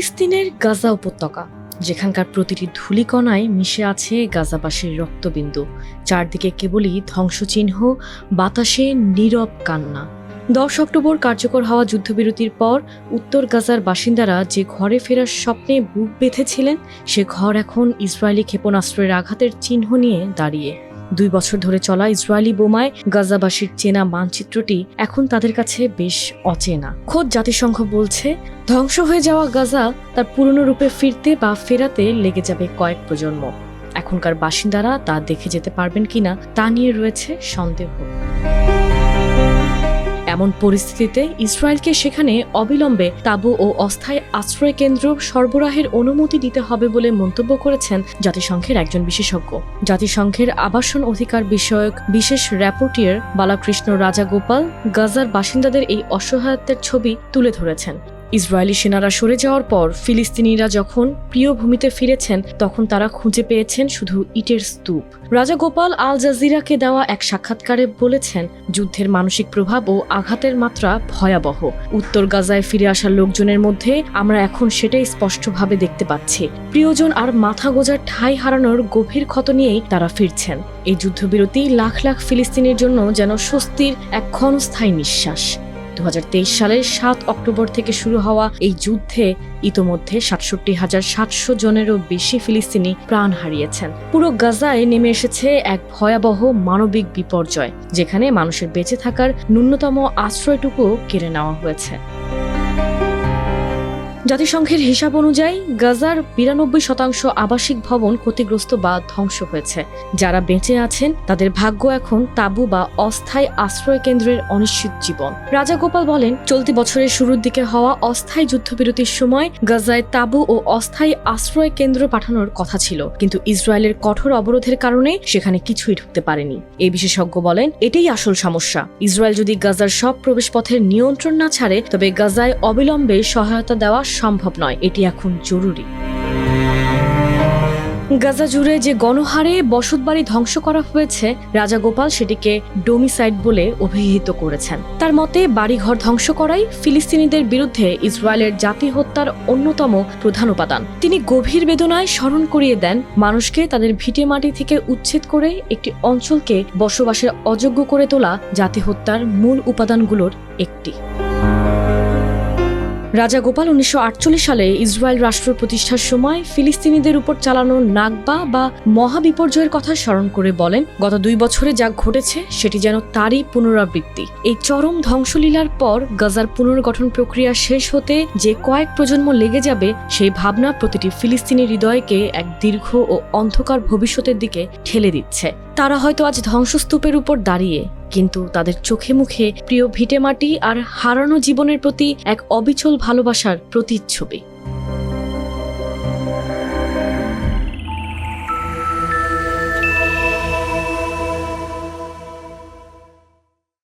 ফিলিস্তিনের গাজা উপত্যকা, যেখানকার প্রতিটি ধূলিকণায় মিশে আছে গাজাবাসীর রক্তবিন্দু। চারদিকে কেবলই ধ্বংসচিহ্ন, বাতাসে নীরব কান্না। দশ অক্টোবর কার্যকর হওয়া যুদ্ধবিরতির পর উত্তর গাজার বাসিন্দারা যে ঘরে ফেরার স্বপ্নে বুক বেঁধেছিলেন, সে ঘর এখন ইসরায়েলি ক্ষেপণাস্ত্রের আঘাতের চিহ্ন নিয়ে দাঁড়িয়ে। দুই বছর ধরে চলা ইসরায়েলি বোমায় গাজাবাসীর চেনা মানচিত্রটি এখন তাদের কাছে বেশ অচেনা। খোদ জাতিসংঘ বলছে, ধ্বংস হয়ে যাওয়া গাজা তার পুরনো রূপে ফিরতে বা ফেরাতে লেগে যাবে কয়েক প্রজন্ম। এখনকার বাসিন্দারা তা দেখে যেতে পারবেন কিনা তা নিয়ে রয়েছে সন্দেহ। এমন পরিস্থিতিতে ইসরায়েলকে সেখানে অবিলম্বে তাবু ও অস্থায়ী আশ্রয় কেন্দ্র সরবরাহের অনুমতি দিতে হবে বলে মন্তব্য করেছেন জাতিসংঘের একজন বিশেষজ্ঞ। জাতিসংঘের আবাসন অধিকার বিষয়ক বিশেষ র্যাপোর্টিয়ার বালাকৃষ্ণ রাজাগোপাল গাজার বাসিন্দাদের এই অসহায়ত্বের ছবি তুলে ধরেছেন। ইসরায়েলি সেনারা সরে যাওয়ার পর ফিলিস্তিনিরা যখন প্রিয় ভূমিতে ফিরেছেন, তখন তারা খুঁজে পেয়েছেন শুধু ইটের স্তূপ। রাজা গোপাল আল জাজিরাকে দেওয়া এক সাক্ষাৎকারে বলেছেন, যুদ্ধের মানসিক প্রভাব ও আঘাতের মাত্রা ভয়াবহ। উত্তর গাজায় ফিরে আসা লোকজনের মধ্যে আমরা এখন সেটাই স্পষ্টভাবে দেখতে পাচ্ছি। প্রিয়জন আর মাথা গোজার ঠাঁই হারানোর গভীর ক্ষত নিয়েই তারা ফিরছেন। এই যুদ্ধবিরতি লাখ লাখ ফিলিস্তিনের জন্য যেন স্বস্তির এক ক্ষণস্থায়ী নিঃশ্বাস। দু হাজার তেইশ সালের সাত অক্টোবর থেকে শুরু হওয়া এই যুদ্ধে ইতোমধ্যে সাতষট্টি হাজার সাতশো জনেরও বেশি ফিলিস্তিনি প্রাণ হারিয়েছেন। পুরো গাজায় নেমে এসেছে এক ভয়াবহ মানবিক বিপর্যয়, যেখানে মানুষের বেঁচে থাকার ন্যূনতম আশ্রয়টুকুও কেড়ে নেওয়া হয়েছে। জাতিসংঘের হিসাব অনুযায়ী গাজার বিরানব্বই শতাংশ আবাসিক ভবন ক্ষতিগ্রস্ত বা ধ্বংস হয়েছে। যারা বেঁচে আছেন, তাদের ভাগ্য এখন তাবু বা অস্থায়ী আশ্রয় কেন্দ্রের অনিশ্চিত জীবন। রাজা গোপাল বলেন, চলতি বছরের শুরুর দিকে হওয়া অস্থায়ী যুদ্ধবিরতির সময় গাজায় তাবু ও অস্থায়ী আশ্রয় কেন্দ্র পাঠানোর কথা ছিল। কিন্তু ইসরায়েলের কঠোর অবরোধের কারণে সেখানে কিছুই ঢুকতে পারেনি। এই বিশেষজ্ঞ বলেন, এটাই আসল সমস্যা। ইসরায়েল যদি গাজার সব প্রবেশপথের নিয়ন্ত্রণ না ছাড়ে, তবে গাজায় অবিলম্বে সহায়তা দেওয়া সম্ভব নয়, এটি এখন জরুরি। গাজা জুড়ে যে গণহারে বসতবাড়ি ধ্বংস করা হয়েছে, রাজা গোপাল সেটিকে ডোমিসাইড বলে অভিহিত করেছেন। তার মতে, বাড়িঘর ধ্বংস করাই ফিলিস্তিনিদের বিরুদ্ধে ইসরায়েলের জাতি হত্যার অন্যতম প্রধান উপাদান। তিনি গভীর বেদনায় স্মরণ করিয়ে দেন, মানুষকে তাদের ভিটে মাটি থেকে উচ্ছেদ করে একটি অঞ্চলকে বসবাসের অযোগ্য করে তোলা জাতি হত্যার মূল উপাদানগুলোর একটি। রাজা গোপাল উনিশশো আটচল্লিশ সালে ইসরায়েল রাষ্ট্র প্রতিষ্ঠার সময় ফিলিস্তিনিদের উপর চালানো নাগবা বা মহাবিপর্যয়ের কথা স্মরণ করে বলেন, গত দুই বছরে যা ঘটেছে সেটি যেন তারই পুনরাবৃত্তি। এই চরম ধ্বংসলীলার পর গাজার পুনর্গঠন প্রক্রিয়া শেষ হতে যে কয়েক প্রজন্ম লেগে যাবে, সেই ভাবনা প্রতিটি ফিলিস্তিনি হৃদয়কে এক দীর্ঘ ও অন্ধকার ভবিষ্যতের দিকে ঠেলে দিচ্ছে। তারা হয়তো আজ ধ্বংসস্তূপের উপর দাঁড়িয়ে কিন্তু তাদের চোখে মুখে প্রিয় ভিটেমাটি আর হারানো জীবনের প্রতি এক অবিচল ভালোবাসার প্রতিচ্ছবি।